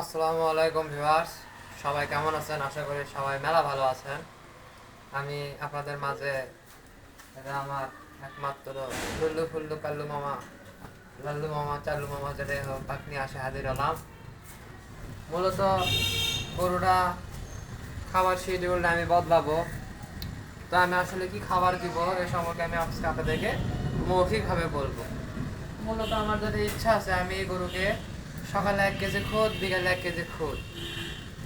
আসসালামু আলাইকুম ভিউয়ার্স। সবাই কেমন আছেন? আশা করি সবাই মেলা ভালো আছেন। আমি আপনাদের মাঝে এটা আমার একমাত্র লুল্লু ফুল্লু কাল্লু মামা, লাল্লু মামা, চাল্লু মামা যেটা হোক, তাকে আসে হাজির হলাম। মূলত গরুটা খাবার শিডিউলটা আমি বদলাবো। তো আমি আসলে কি খাবার দিব এ সম্পর্কে আমি আজকে আপনাদেরকে মৌখিকভাবে বলব। মূলত আমার যদি ইচ্ছা আছে আমি এই গরুকে সকালে এক কেজি খুদ, বিকালে এক কেজি খুদ।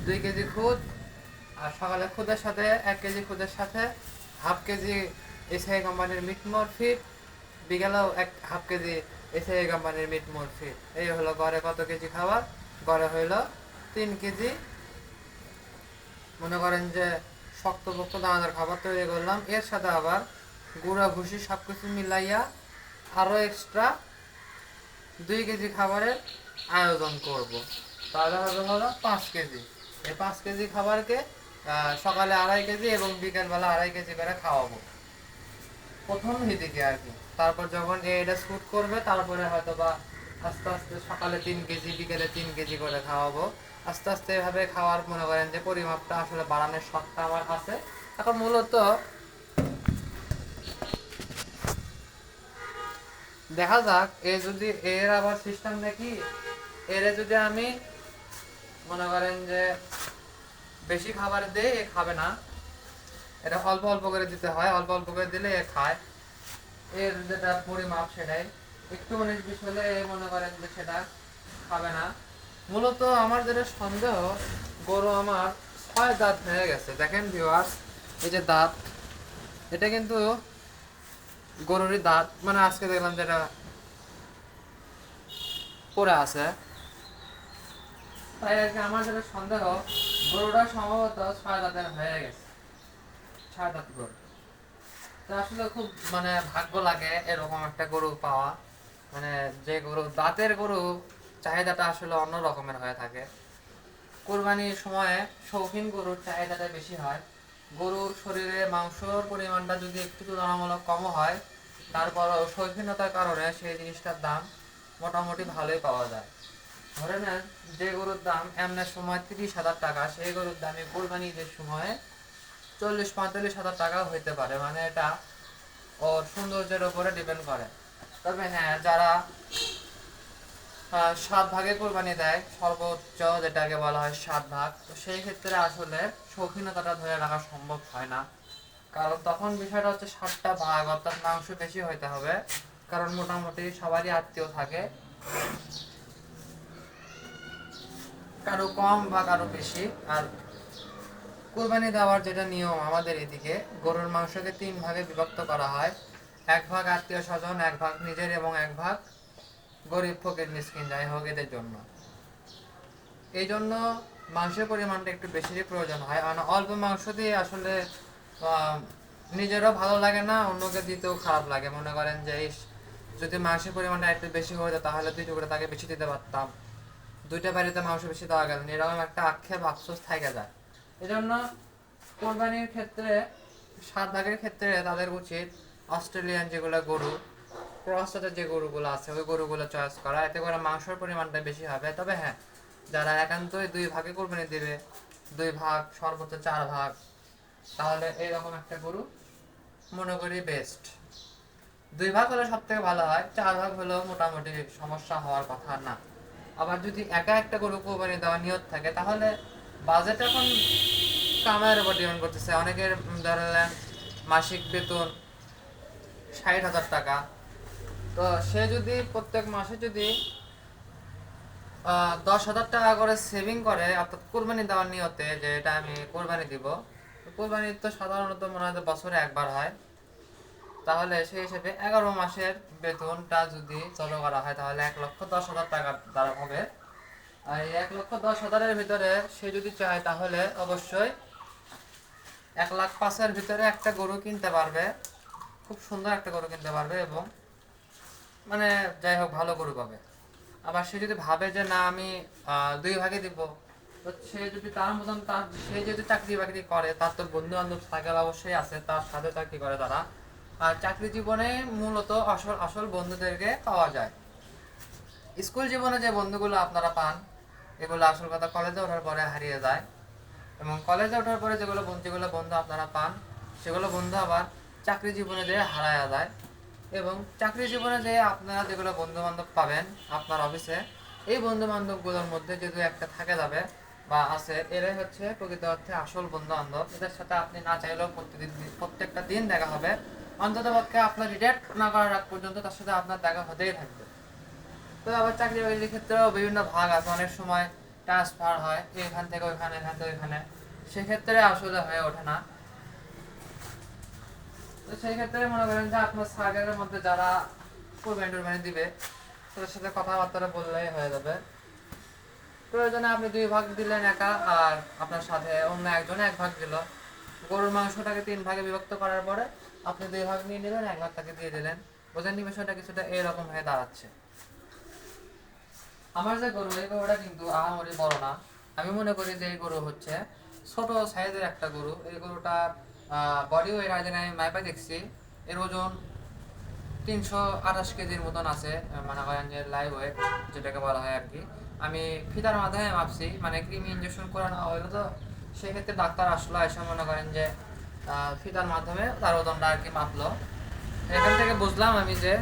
দুই কেজি খুদ আর সকালে খুদের সাথে, এক কেজি খুদের সাথে হাফ কেজি এসআই কোম্পানির মিট ফিট বিকালেও এক হাফ কেজি এসআই কোম্পানির মিট ফিট এই হলো গড়ে কত কেজি খাবার? গড়ে হইল তিন কেজি। মনে করেন যে শক্তপোক্ত দানাদার খাবার তৈরি করলাম। এর সাথে আবার গুঁড়া, ভুসি সব কিছু মিলাইয়া আরও এক্সট্রা দুই কেজি খাবারের আয়োজন করব। তাহলে হবে হলো পাঁচ কেজি। এই পাঁচ কেজি খাবারকে সকালে আড়াই কেজি এবং বিকেলবেলা আড়াই কেজি করে খাওয়াবো। প্রথম হিদিকে আর কি। তারপর যখন এটা শ্যুট করবে, তারপরে হয়তো বা আস্তে আস্তে সকালে তিন কেজি, বিকেলে তিন কেজি করে খাওয়াবো। আস্তে আস্তে এভাবে খাওয়ার মনে করেন যে পরিমাপটা আসলে বাড়ানোর শখটা আমার আছে। এখন মূলত দেখা যাক, এ যদি, এর আবার সিস্টেম দেখি, এরে যদি আমি মনে করেন যে বেশি খাবার দেই, এ খাবে না। এটা অল্প অল্প করে দিতে হয়, অল্প অল্প করে দিলে এ খায়। এর যেটা পরিমাপ সেটাই। একটু উনিশ বিশ হলে এ মনে করেন যে সেটা খাবে না। মূলত আমার যেটা সন্দেহ, গরু আমার ছয় দাঁত হয়ে গেছে। দেখেন ভিউয়ার্স এই যে দাঁত, এটা কিন্তু গরুরই দাঁত মানে আজকে দেখলাম যেটা পড়ে আছে। তাই আর কি আমার যেটা সন্দেহ, গরুটা সম্ভবত ছয় দাঁতের হয়ে গেছে। ছয় দাঁত গরু। আসলে খুব মানে ভাগ্য লাগে এরকম একটা গরু পাওয়া। মানে যে গরু, দাঁতের গরু চাহিদাটা আসলে অন্য রকমের হয়ে থাকে। কোরবানির সময়ে শৌখিন গরুর চাহিদাটা বেশি হয়। গরুর শরীরে মাংসর পরিমাণটা যদি একটু তুলনামূলক কম হয় তারপরও শৌখিনতার কারণে সেই জিনিসটার দাম মোটামুটি ভালোই পাওয়া যায়। ধরে নেন যে গরুর দাম এমনের সময় তিরিশ হাজার টাকা, সেই গরুর দামে কোরবানি ঈদের সময়ে চল্লিশ, পঁয়তাল্লিশ হাজার টাকা হইতে পারে। মানে এটা ওর সৌন্দর্যের উপরে ডিপেন্ড করে। তবে হ্যাঁ যারা সাত ভাগে কোরবানি দেয়, সর্বোচ্চ যেটাকে বলা হয় সাত ভাগ, তো সেই ক্ষেত্রে আসলে শৌখিনতাটা ধরে রাখা সম্ভব হয় না। কারণ তখন বিষয়টা হচ্ছে সাতটা ভাগ, অর্থাৎ মাংস বেশি হইতে হবে। কারণ মোটামুটি সবারই আত্মীয় থাকে। কারও কম বা কারও বেশি। আর কোরবানি দেওয়ার যেটা নিয়ম আমাদের এদিকে, গরুর মাংসকে তিন ভাগে বিভক্ত করা হয়। এক ভাগ আত্মীয় স্বজন, এক ভাগ নিজের এবং এক ভাগ গরিব ফকির মিসকিন, যাই হোক এদের জন্য। এই জন্য মাংসের পরিমাণটা একটু বেশিরই প্রয়োজন হয়। অল্প মাংস দিয়ে আসলে নিজেরও ভালো লাগে না, অন্যকে দিতেও খারাপ লাগে। মনে করেন যে যদি মাংসের পরিমাণটা একটু বেশি হয়ে হতো তাহলে দুই টুকরো তাকে বেশি দিতে পারতাম। দুইটা বাড়িতে মাংস বেশি দেওয়া গেল এরকম একটা আক্ষেপ আফসোস থেকে যায়। এজন্য কোরবানির ক্ষেত্রে, সাত ভাগের ক্ষেত্রে তাদের উচিত অস্ট্রেলিয়ান যেগুলো গরু ক্রসজাতের যে গরুগুলো আছে, ওই গরুগুলো চয়েস করা। এতে করে মাংসের পরিমাণটা বেশি হবে। তবে হ্যাঁ যারা একান্তই দুই ভাগে কোরবানি দিবে, দুই ভাগ, সর্বোচ্চ চার ভাগ তাহলে এইরকম একটা গরু মনে করি বেস্ট দুই ভাগ হলে সব থেকে ভালো হয়, চার ভাগ হলেও মোটামুটি সমস্যা হওয়ার কথা না। আবার যদি একা একটা গরু কোরবানি দেওয়ার নিয়ত থাকে, তাহলে বাজেট এখন কামাইয়ের উপর ডিপেন্ড করতেছে। অনেকের ধরলেন মাসিক বেতন ষাট হাজার টাকা। তো সে যদি প্রত্যেক মাসে যদি দশ হাজার টাকা করে সেভিং করে, অর্থাৎ কোরবানি দেওয়ার নিয়তে যে এটা আমি কোরবানি দিব কোরবানি তো সাধারণত মনে হয় বছরে একবার হয়। তাহলে সেই হিসেবে এগারো মাসের বেতনটা যদি চালু করা হয়, তাহলে এক লক্ষ দশ হাজার টাকা দ্বারা হবে। আর এই এক লক্ষ দশ হাজারের ভিতরে সে যদি চায়, তাহলে অবশ্যই এক লাখ পাঁচের ভিতরে একটা গরু কিনতে পারবে। খুব সুন্দর একটা গরু কিনতে পারবে এবং মানে যাই হোক, ভালো গরু পাবে। আবার সে যদি ভাবে যে, না, আমি দুই ভাগে দিব। সে যদি তার মতন তার, সে যদি চাকরি বাকরি করে, তার তো বন্ধু বান্ধব সাইকেল অবশ্যই আছে, তার সাথে চাকরি করে তারা। আর চাকরি জীবনে মূলত আসল আসল বন্ধুদেরকে পাওয়া যায়। স্কুল জীবনে যে বন্ধুগুলো আপনারা পান, এগুলো আসল কথা কলেজে ওঠার পরে হারিয়ে যায়। এবং কলেজে ওঠার পরে যেগুলো যেগুলো বন্ধু আপনারা পান, সেগুলো বন্ধু আবার চাকরি জীবনে যেয়ে হারায়া যায়। এবং চাকরি জীবনে যে আপনারা যেগুলো বন্ধু বান্ধব পাবেন, আপনার অফিসে এই বন্ধু বান্ধবগুলোর মধ্যে যদি একটা থাকে যাবে বা আছে, এরাই হচ্ছে প্রকৃত অর্থে আসল বন্ধু বান্ধব। এদের সাথে আপনি না চাইলেও প্রতিদিন প্রত্যেকটা দিন দেখা হবে। অন্তত পক্ষে আপনার রিটায়ার না করার আগ পর্যন্ত তার সাথে আপনার দেখা হতেই থাকবে। তো আবার চাকরি বাকরির ক্ষেত্রেও বিভিন্ন ভাগ আছে। অনেক সময় ট্রান্সফার হয়, এখান থেকে ওইখানে, এখান থেকে ওইখানে। সেক্ষেত্রে আসলে হয়ে ওঠে না। তো সেই ক্ষেত্রে মনে করেন যে আপনার সার্কেলের মধ্যে যারা কোরবানি টোরবানি দিবে, তাদের সাথে কথাবার্তা বললেই হয়ে যাবে। প্রয়োজনে আপনি দুই ভাগ দিলেন একা, আর আপনার সাথে অন্য একজন এক ভাগ দিল। গরুর মাংসটাকে তিন ভাগে বিভক্ত করার পরে আপনি দুই ভাগ নিয়ে নিলেন, এক ভাগ তাকে দিয়ে দিলেন। বোঝেন বিষয়টা কিছুটা এরকম হয়ে দাঁড়াচ্ছে। আমার যে গরু, এই গরুটা কিন্তু আহামরি বড় না। আমি মনে করি যে এই গরু হচ্ছে ছোট সাইজের একটা গরু। এই গরুটা বডি ওয়েট আগে আমি মাইপা দেখছি। এর ওজন তিনশো আঠাশ কেজির মতন আছে মানে যে লাইভ ওয়েট যেটাকে বলা হয় আর কি। আমি ফিতার মাধ্যমে মাপছি মানে ক্রিমি ইঞ্জেকশন করে নেওয়া হলো তো, সেক্ষেত্রে ডাক্তার আসলো, এসে মনে করেন যে ফিতার মাধ্যমে তার ওজনটা আর কি মাপলো এখান থেকে বুঝলাম আমি যে,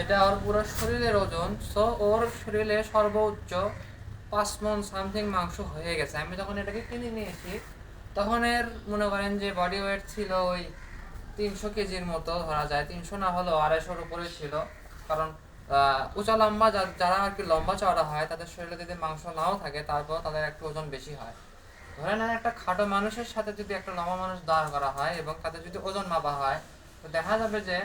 এটা ওর পুরো শরীরের ওজন সো ওর শরীরে সর্বোচ্চ পাঁচ মন সামথিং মাংস হয়ে গেছে। আমি যখন এটাকে কিনে নিয়েছি, তখন এর মনে করেন যে বডি ওয়েট ছিল ওই তিনশো কেজির মতো ধরা যায়। তিনশো না হলেও আড়াইশোর উপরে ছিল, কারণ উঁচা লম্বা যারা আর কি লম্বা চওড়া হয়, তাদের শরীরে যদি মাংস নাও থাকে, তারপর তাদের একটু ওজন বেশি হয়। ধরে নেন একটা খাটো মানুষের সাথে যদি একটা লম্বা মানুষ দাঁড় করা হয় এবং তাদের যদি ওজন মাপা হয়, তো দেখা যাবে যে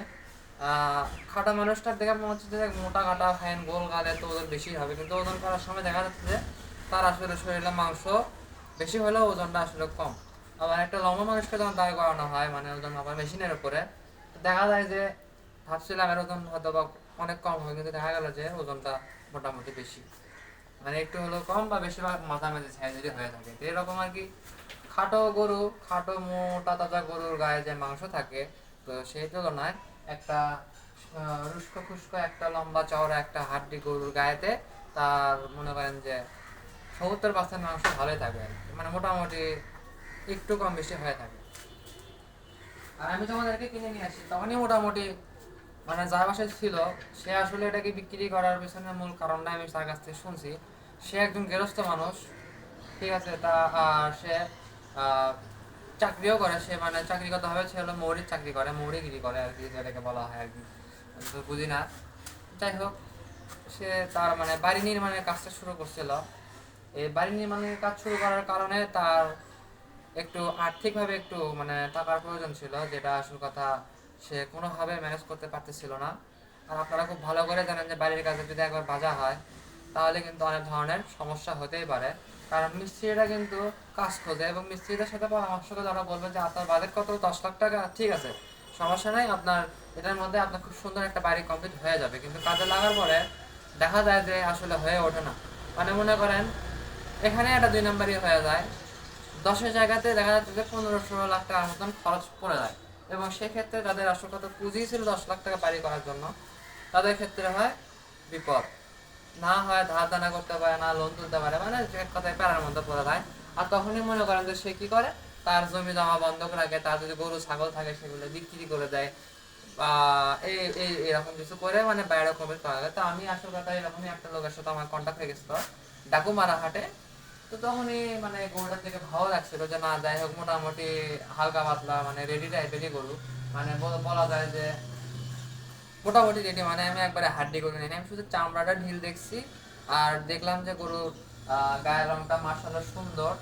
খাটো মানুষটার দেখে মনে হচ্ছে যে মোটা কাটা, ফ্যান, গোল গালে তো ওজন বেশি হবে। কিন্তু ওজন করার সময় দেখা যাচ্ছে যে তার আসলে শরীরে মাংস বেশি হলেও ওজনটা আসলে কম। আবার একটা লম্বা মানুষকে যখন দাঁড় করানো হয় মানে ওজন আবার মেশিনের উপরে দেখা যায় যে ভাবছিলাম এর ওজন হয়তো বা অনেক কম হবে কিন্তু দেখা গেল যে ওজনটা মোটামুটি বেশি। মানে একটু হলেও কম বা বেশিরভাগ মাঝামাঝি সাইজেরই হয়ে থাকে। তো এরকম আর কি খাটো গরু, খাটো মোটা তাজা গরুর গায়ে যে মাংস থাকে, তো সেই তুলনায় একটা রুস্কো খুস্কো একটা লম্বা চওড়া একটা হাড্ডি গরুর গায়েতে তার মনে করেন যে সত্তর পার্সেন্ট মাংস ভালোই থাকবে। মানে মোটামুটি একটু কম বেশি হয়ে থাকে। আর আমি তোমাদেরকে কিনে নিয়ে আসি, তখনই মোটামুটি মানে যার বাসায় ছিল, সে আসলে এটাকে বিক্রি করার পেছনে মূল কারণটা আমি তার কাছ থেকে শুনছি। সে একজন গেরস্থ মানুষ, ঠিক আছে, তা আর সে চাকরিও করে, সে মানে চাকরিগতভাবে সে হলো মৌরির চাকরি করে, মৌরিগিরি করে আর কি, যেটাকে বলা হয় আর কি বুঝি না। যাই হোক, সে তার মানে বাড়ি নির্মাণের কাজটা শুরু করছিল। এই বাড়ি নির্মাণের কাজ শুরু করার কারণে তার একটু আর্থিকভাবে একটু মানে টাকার প্রয়োজন ছিল, যেটা আসল কথা সে কোনোভাবে ম্যানেজ করতে পারতেছিল না। আর আপনারা খুব ভালো করে জানেন যে বাড়ির কাজে যদি একবার বাজা হয়, তাহলে কিন্তু অনেক ধরনের সমস্যা হতেই পারে। কারণ মিস্ত্রিরা কিন্তু কাজ খোঁজে এবং মিস্ত্রিদের সাথে পরামর্শ করে তারা বলবে যে, আপনার বাজেট কত? দশ লাখ টাকা? ঠিক আছে। সমস্যা নাই, আপনার এটার মধ্যে আপনার খুব সুন্দর একটা বাড়ি কমপ্লিট হয়ে যাবে। কিন্তু কাজে লাগার পরে দেখা যায় যে আসলে হয়ে ওঠে না। মানে মনে করেন, এখানে একটা দুই নম্বরই হয়ে যায়। দশের জায়গাতে দেখা যাচ্ছে যে পনেরো ষোলো লাখ টাকার মতন খরচ পড়ে যায়। এবং সেক্ষেত্রে তাদের আসল কথা পুঁজি ছিল দশ লাখ টাকা বাড়ি করার জন্য। তাদের ক্ষেত্রে হয় বিপদ। না হয় ধার দানা করতে পারে, না লোন তুলতে পারে মানে এক কথায় প্যারার মধ্যে পড়ে যায়। আর তখনই মনে করেন যে সে কি করে? তার জমি জমা বন্ধক রাখে, তার যদি গরু, ছাগল থাকে সেগুলো বিক্রি করে দেয় বা এই এই, এরকম কিছু করে মানে বাইরে কমে তো আমি আসল কথা এরকমই একটা লোকের সাথে আমার কন্ট্যাক্ট হয়ে গেছিল ডাকুমারা হাটে তো তখনই মানে গরুটার থেকে ভালো লাগছিল যে না, যাই হোক, মোটামুটি হালকা পাতলা মানে রেডি টাইপেরই গরু। মানে বলা- যায় যে মোটামুটি রেডি মানে আমি একবারে হাড্ডি গরু নিই আমি শুধু চামড়াটা ঢিল দেখছি আর দেখলাম যে গরুর গায়ের রংটা মার্শাল্লাহ সুন্দর।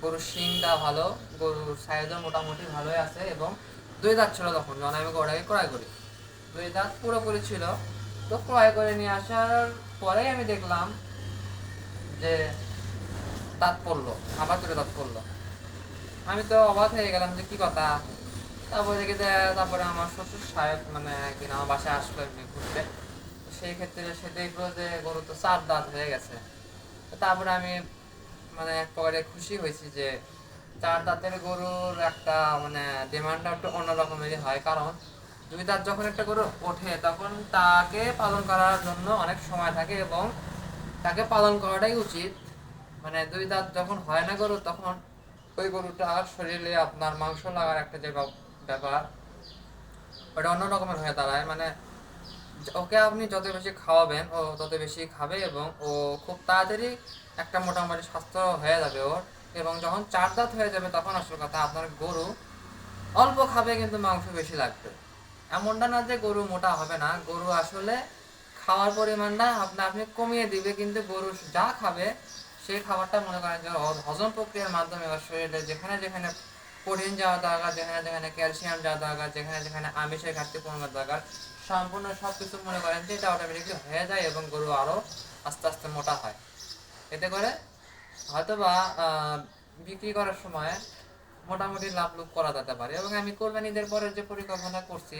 গরুর শিংটা ভালো, গরুর সাইজও মোটামুটি ভালোই আছে এবং দুই দাঁত ছিল তখন, যখন আমি গরুটাকে ক্রয় করি। দুই দাঁত পুরোপুরি ছিল। তো ক্রয় করে নিয়ে আসার পরেই আমি দেখলাম যে দাঁত পড়ল আবার দুটো দাঁত পড়ল আমি তো অবাক হয়ে গেলাম যে কি কথা। তারপরে দেখি যে তারপরে আমার শ্বশুর সাহেব মানে একদিন আমার বাসায় আসলো এমনি ঘুরতে। সেই ক্ষেত্রে সে দেখল যে গরু তো চার দাঁত হয়ে গেছে। তারপরে আমি মানে এক প্রকারে খুশি হয়েছি যে চার দাঁতের গরুর একটা মানে ডিমান্ডটা একটু অন্যরকমেরই হয়। কারণ দুই দাঁত যখন একটা গরু ওঠে, তখন তাকে পালন করার জন্য অনেক সময় থাকে এবং তাকে পালন করাটাই উচিত। মানে দুই দাঁত যখন হয় না গরু, তখন ওই গরুটার শরীরে আপনার মাংস লাগার একটা যে ব্যাপার, ওটা অন্য রকমের হয়ে দাঁড়ায়। মানে ওকে আপনি যত বেশি খাওয়াবেন, ও তত বেশি খাবে এবং ও খুব তাড়াতাড়ি একটা মোটামুটি স্বাস্থ্য হয়ে যাবে ওর। এবং যখন চার দাঁত হয়ে যাবে, তখন আসল কথা আপনার গরু অল্প খাবে কিন্তু মাংস বেশি লাগবে। এমনটা না যে গরু মোটা হবে না, গরু আসলে খাওয়ার পরিমাণটা আপনি আপনি কমিয়ে দিবে, কিন্তু গরু যা খাবে সেই খাবারটা মনে করেন যে হজম প্রক্রিয়ার মাধ্যমে ওর শরীরে যেখানে যেখানে প্রোটিন যাওয়া দরকার, যেখানে যেখানে ক্যালসিয়াম যাওয়া দরকার, যেখানে যেখানে আমিষের ঘাটতি পূরণের দরকার, সম্পূর্ণ সব কিছু মনে করেন যে এটা অটোমেটিকলি হয়ে যায় এবং গরু আরও আস্তে আস্তে মোটা হয়। এতে করে হয়তোবা বিক্রি করার সময় মোটামুটি লাভ লুপ করা যেতে পারে এবং আমি কোরবানিদের পরে যে পরিকল্পনা করছি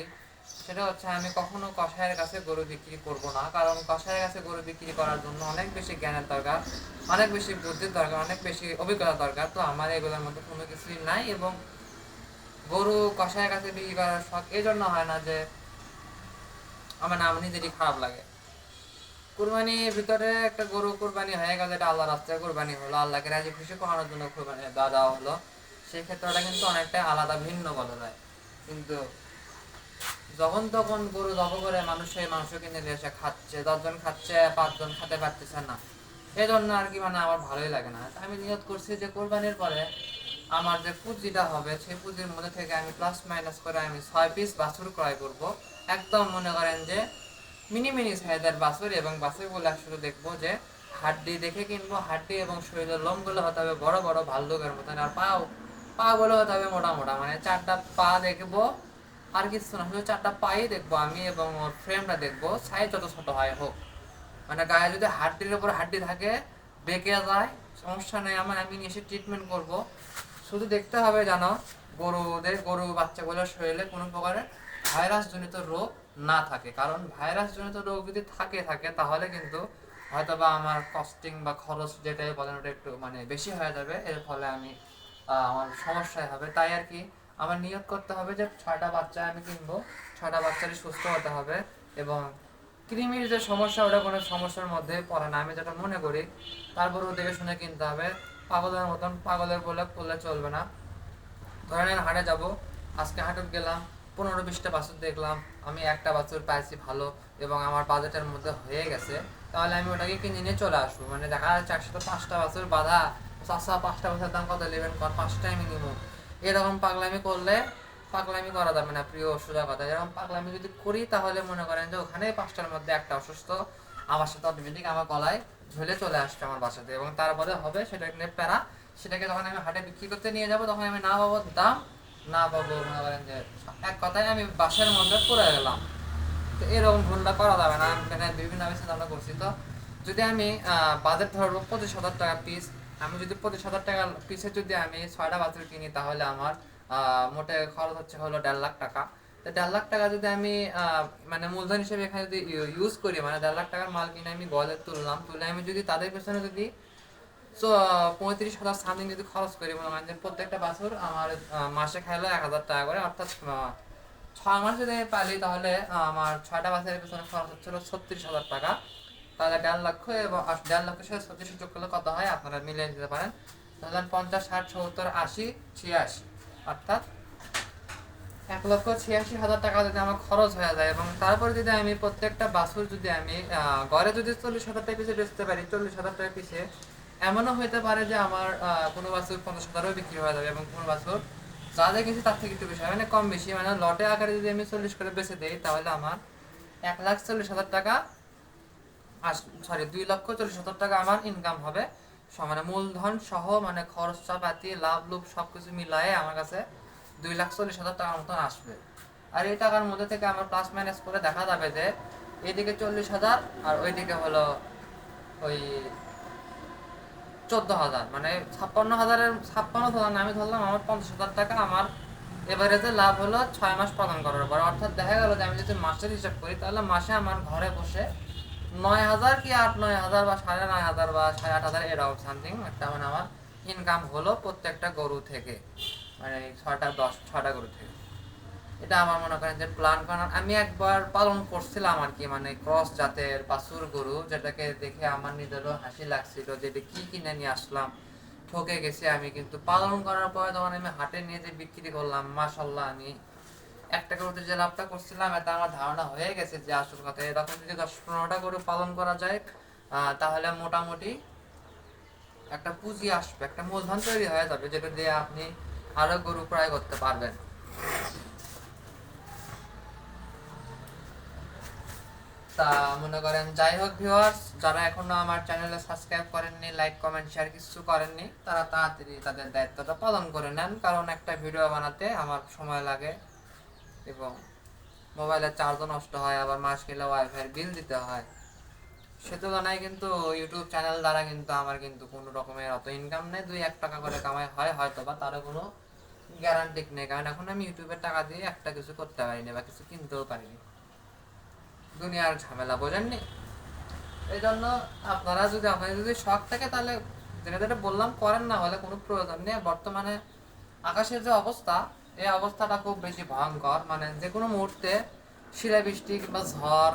সেটা হচ্ছে আমি কখনো কষায়ের কাছে গরু বিক্রি করব না। কারণ কষায়ের কাছে গরু বিক্রি করার জন্য অনেক বেশি জ্ঞানের দরকার, অনেক বেশি বুদ্ধির দরকার, অনেক বেশি অভিজ্ঞতা দরকার। তো আমার এগুলোর মধ্যে কোনো কিছুই নাই এবং গরু কষায়ের কাছে বিক্রি করার শখ এই জন্য হয় না যে আমার নাম নিজেরই খারাপ লাগে। কুরবানির ভিতরে একটা গরু কুরবানি হয়ে গেল, এটা আল্লাহ রাস্তায় কুরবানি হলো, আল্লাহকে রাজি খুশি করানোর জন্য কুরবানি দেওয়া দেওয়া হলো। সেই ক্ষেত্রে ওটা কিন্তু অনেকটা আলাদা, ভিন্ন বলা যায়। কিন্তু যখন তখন গরু জব করে মানুষ সেই মাংস কিনে নিয়ে এসে খাচ্ছে, দশজন খাচ্ছে, পাঁচজন খেতে পারতেছে না। এই জন্য আর কি মানে আমার ভালোই লাগে না। আমি নিয়ত করছি যে কোরবানির পরে আমার যে পুঁজিটা হবে, সেই পুঁজির মধ্যে থেকে আমি প্লাস মাইনাস করে আমি ছয় পিস বাছুর ক্রয় করব। একদম মনে করেন যে মিনি মিনি সাইজের বাছুর এবং বাছুরগুলো শুধু দেখব যে হাড্ডি দেখে কিনবো, হাড্ডি এবং শরীরের লোমগুলো হতে হবে বড় বড় ভাল্লুকের মতন আর পাও পা গুলো হতে হবে মোটা মোটা। মানে চারটা পা দেখব আর কিছু না শুধু চারটা পাই দেখব, আমি এবং ওর ফ্রেমটা দেখব সাইজ যত ছোট হয় হোক। মানে গায়ে যদি হাড্ডির উপর হাড্ডি থাকে, বেঁকে যায়, সমস্যা নেই আমার, আমি এসে ট্রিটমেন্ট করব। শুধু দেখতে হবে জানো, গরুদের, গরু বাচ্চাগুলোর শরীরে কোনো প্রকারের ভাইরাস জনিত রোগ না থাকে। কারণ ভাইরাস জনিত রোগ যদি থাকে থাকে, তাহলে কিন্তু হয়তো বা আমার কস্টিং বা খরচ যেটাই বলেন, ওটা একটু মানে বেশি হয়ে যাবে। এর ফলে আমি আমার সমস্যায় হবে। তাই আর কি আমার নিয়োগ করতে হবে যে ছয়টা বাচ্চা আমি কিনবো, ছয়টা বাচ্চারই সুস্থ হতে হবে এবং কৃমির যে সমস্যা, ওটা কোনো সমস্যার মধ্যে পড়ে না। আমি যেটা মনে করি, তারপর দেখে শুনে কিনতে হবে। পাগলের মতন, পাগলের বলে করলে চলবে না। ধরেন হাটে যাব, আজকে হাটে গেলাম, পনেরো বিশটা বাছুর দেখলাম, আমি একটা বাছুর পাইছি ভালো এবং আমার বাজেটের মধ্যে হয়ে গেছে, তাহলে আমি ওটাকে কিনে নিয়ে চলে আসব। মানে দেখা যাচ্ছে একসাথে পাঁচটা বাছুর বাধা চাষা পাঁচটা বাছুর দাম কত নেবেন? কর পাঁচটা আমি নিবো এরকম পাগলামি করলে পাগলামি করা যাবে না, প্রিয় সোজা কথা এরকম পাগলামি যদি করি, তাহলে মনে করেন যে ওখানে পাঁচটার মধ্যে একটা অসুস্থ, আমার সাথে অটোমেটিক আমার গলায় ঝুলে চলে আসছে আমার বাসাতে এবং তারপরে হবে সেটা নিয়ে প্যারা। সেটাকে যখন আমি হাটে বিক্রি করতে নিয়ে যাব, তখন আমি না পাবো দাম, না পাবো মনে করেন যে এক কথায় আমি বাসের মধ্যে পড়ে গেলাম। তো এরকম ভুলটা করা যাবে না। আমি বিভিন্ন আমি চিন্তা করছি। তো যদি আমি বাজেট ধরবো পঁচিশ হাজার টাকা পিস আমি যদি পঁচিশ হাজার টাকা পিসে যদি আমি ছয়টা বাছুর কিনি, তাহলে আমার মোটে খরচ হচ্ছে হলো দেড় লাখ টাকা। তো দেড় লাখ টাকা যদি আমি মানে মূলধন হিসেবে এখানে যদি ইউজ করি মানে দেড় লাখ টাকার মাল কিনে আমি গলে তুললাম, তুলে আমি যদি তাদের পেছনে যদি পঁয়ত্রিশ হাজার সামথিং যদি খরচ করি, মনে করেন প্রত্যেকটা বছর আমার মাসে খাইলে এক হাজার টাকা করে, অর্থাৎ ছয় মাস যদি আমি পালি, তাহলে আমার ছয়টা বছরের পেছনে খরচ হচ্ছিল ছত্রিশ হাজার টাকা। তাহলে দেড় লক্ষ এবং দেড় লক্ষের সাথে ছত্রিশ যোগ করলে কত হয়? আপনারা মিলিয়ে নিতে পারেন। তাহলে পঞ্চাশ, ষাট, সত্তর, আশি, ছিয়াশি, অর্থাৎ এক লক্ষ ছিয়াশি হাজার টাকা যদি আমার খরচ হয়ে যায় এবং তারপরে যদি আমি প্রত্যেকটা বাছুর যদি আমি গড়ে যদি চল্লিশ হাজার টাকা পিছিয়ে বেচতে পারি, চল্লিশ হাজার টাকা পিছিয়ে এমনও হইতে পারে যে আমার কোনো বাছুর পঞ্চাশ হাজারও বিক্রি হয়ে যাবে এবং কোনো বাছুর যা কিছু তার থেকে একটু বেশি মানে কম বেশি। মানে লটে আকারে যদি আমি চল্লিশ করে বেচে দিই, তাহলে আমার এক লাখ চল্লিশ হাজার টাকা সরি দুই লক্ষ চল্লিশ হাজার টাকা আমার ইনকাম হবে। মানে মূলধন সহ মানে খরচা পাতি লাভ লুভ সবকিছু মিলায়ে আমার কাছে দুই লাখ চল্লিশ হাজার টাকার মতন আসবে। আর এই টাকার মধ্যে থেকে আমার প্লাস মাইনাস করে দেখা যাবে যে, এইদিকে চল্লিশ হাজার আর ওইদিকে হলো ওই চোদ্দ হাজার। মানে ছাপ্পান্ন হাজারের, ছাপ্পান্ন হাজার আমি ধরলাম আমার পঞ্চাশ হাজার টাকা আমার এভারেজে লাভ হলো ছয় মাস প্রদান করার পর। অর্থাৎ দেখা গেল যে আমি যদি মাসের হিসাব করি, তাহলে মাসে আমার ঘরে বসে নয় হাজার কি আট, নয় হাজার বা সাড়ে নয় হাজার বা সাড়ে আট হাজার এরকম সামথিং একটা মানে আমার ইনকাম হলো প্রত্যেকটা গরু থেকে মানে ছয়টা, দশ, ছয়টা গরু থেকে। এটা আমার মনে করেন যে প্ল্যান করার, আমি একবার পালন করছিলাম আর কি মানে ক্রস জাতের বাছুর গরু, যেটাকে দেখে আমার নিজেরও হাসি লাগছিল যে এটা কি কিনে নিয়ে আসলাম। ঠকে গেছি আমি, কিন্তু পালন করার পরে যখন আমি হাটে নিয়ে যে বিক্রি করলাম, মাশাল্লাহ, আমি একটা গরুতে যে লাভটা করছিলাম এটা আমার ধারণা হয়ে গেছে যে আসল কথা, এরকম যদি দশ পনেরোটা গরু পালন করা যায় তাহলে মোটামুটি একটা পুঁজি আসবে, একটা মূলধন তৈরি হয়ে যাবে, যেটা দিয়ে আপনি আরও গরু ক্রয় করতে পারবেন। তা মনে করেন, যাই হোক ভিউয়ার্স যারা এখনও আমার চ্যানেলে সাবস্ক্রাইব করেননি লাইক কমেন্ট শেয়ার কিছু করেননি, তারা তাড়াতাড়ি তাদের দায়িত্বটা পালন করে নেন, কারণ একটা ভিডিও বানাতে আমার সময় লাগে। এবং মোবাইলের চার্জও নষ্ট হয়, আবার মাস গেলে ওয়াইফাই বিল দিতে হয়। সে তুলনায় কিন্তু ইউটিউব চ্যানেল দ্বারা কিন্তু আমার কিন্তু কোনো রকমের অত ইনকাম নেই। দুই এক টাকা করে কামাই হয় হয়তো বা তারও কোনো গ্যারান্টি নেই। কারণ এখন আমি ইউটিউবের টাকা দিয়ে একটা কিছু করতে পারিনি বা কিছু কিনতেও পারিনি। দুনিয়ার ঝামেলা, বোঝেননি? এই জন্য আপনারা যদি, আপনাদের যদি শখ থাকে তাহলে যেটা যেটা বললাম করেন না হলে কোনো প্রয়োজন নেই। বর্তমানে আকাশের যে অবস্থা এই অবস্থাটা খুব বেশি ভয়ঙ্কর। মানে যে কোনো মুহূর্তে শিলা বৃষ্টি কিংবা ঝড়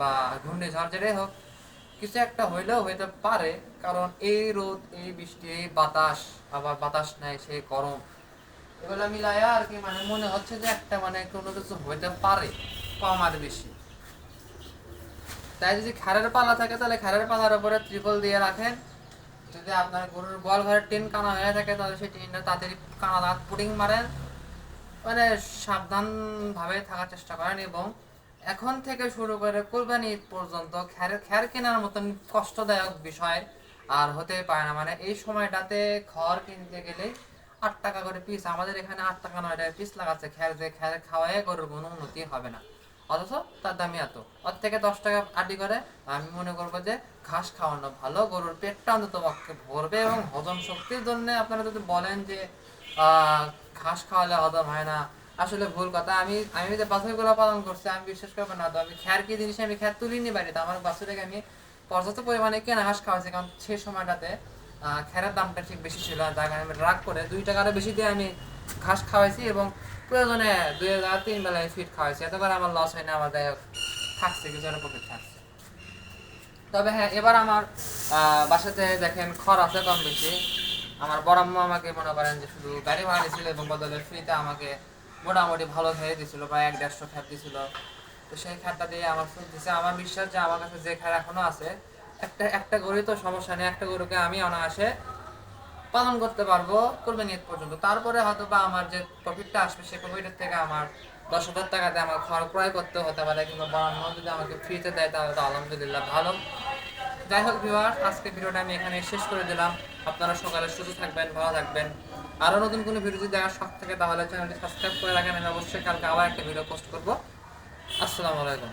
বা ঘূর্ণিঝড় যেটাই হোক, কিছু একটা হইলেও হইতে পারে। কারণ এই রোদ, এই বৃষ্টি, এই বাতাস, আবার বাতাস নাই, সেই গরম, এগুলো মিলায়া আর কি মানে মনে হচ্ছে যে একটা মানে কোনো কিছু হইতে পারে, কম আর বেশি। তাই যদি খারের পালা থাকে, তাহলে খারের পালার উপরে ত্রিপল দিয়ে রাখেন। যদি আপনার গরুর গোয়াল ঘরের টিন কানা হয়ে থাকে, তাহলে সেই টিনটা তাড়াতাড়ি কানা দাঁত পুডিং মারেন। মানে সাবধান ভাবে থাকার চেষ্টা করেন এবং এখন থেকে শুরু করে কোরবানি পর্যন্ত খ্যার খ্যার কেনার মতন কষ্টদায়ক বিষয় আর হতে পারে না। মানে এই সময়টাতে খড় কিনতে গেলে আট টাকা করে পিস আমাদের এখানে আট টাকা, নয় টাকা পিস লাগাচ্ছে খ্যার, যে খ্যার খাওয়ায় গরুর কোনো উন্নতি হবে না। অথচ তার দামই এত। ওর থেকে দশ টাকা আটি করে, আমি মনে করব যে ঘাস খাওয়ানো ভালো, গরুর পেটটা অন্তত পক্ষে ভরবে এবং হজম শক্তির জন্য আপনারা যদি বলেন যে ঘাস খাওয়ালে হজম হয় না। আসলে ভুল কথা আমি আমি যে বাছুরগুলো পালন করছি আমি বিশ্বাস করব না তো আমি খ্যার কি জিনিস আমি খ্যার তুলিনি বাড়িতে। আমার বাছুরকে আমি পর্যাপ্ত পরিমাণে কেনা ঘাস খাওয়াছি কারণ সেই সময়টাতে আহ, খ্যারের দামটা ঠিক বেশি ছিল। তার কারণে আমি রাগ করে দুই টাকারও বেশি দিয়ে আমি ঘাস খাওয়াইছি এবং প্রয়োজনে দুই হাজার তিন বেলায় ফিট খাওয়াইছি। এত করে আমার লস হয় না আমার যাই হোক থাকছে কিছু একটা প্রফিট থাকছে। তবে হ্যাঁ এবার আমার বাসাতে দেখেন খড় আছে কম বেশি। আমার বড় আম্মু আমাকে মনে করেন যে শুধু গাড়ি ভাড়া দিয়েছিল এবং বদলে ফ্রিতে আমাকে মোটামুটি ভালো খেয়ে দিছিল প্রায় এক দেড়শো খ্যাপ দিছিল তো সেই খ্যাপটা দিয়ে আমার চলতেছে আমার বিশ্বাস যে আমার কাছে যে খ্যার এখনও আছে, একটা একটা গরু তো সমস্যা নেই। একটা গরুকে আমি অনায়াসে পালন করতে পারব কোরবানি ঈদ পর্যন্ত। তারপরে হয়তো বা আমার যে প্রফিটটা আসবে সেই প্রফিটের থেকে আমার দশ হাজার টাকাতে আমার খড় ক্রয় করতে হতে পারে কিংবা বাড়ানো যদি আমাকে ফ্রিতে দেয় তাহলে তো আলহামদুলিল্লাহ ভালো। যাই হোক ভিউয়ার আজকে ভিডিওটা আমি এখানে শেষ করে দিলাম। আপনারা সকালে সুস্থ থাকবেন, ভালো থাকবেন। আরও নতুন কোনো ভিডিও যদি দেখার শখ থাকে, তাহলে চ্যানেলটি সাবস্ক্রাইব করে রাখেন। আমি অবশ্যই কালকে আবার একটা ভিডিও পোস্ট করব। আসসালামু আলাইকুম।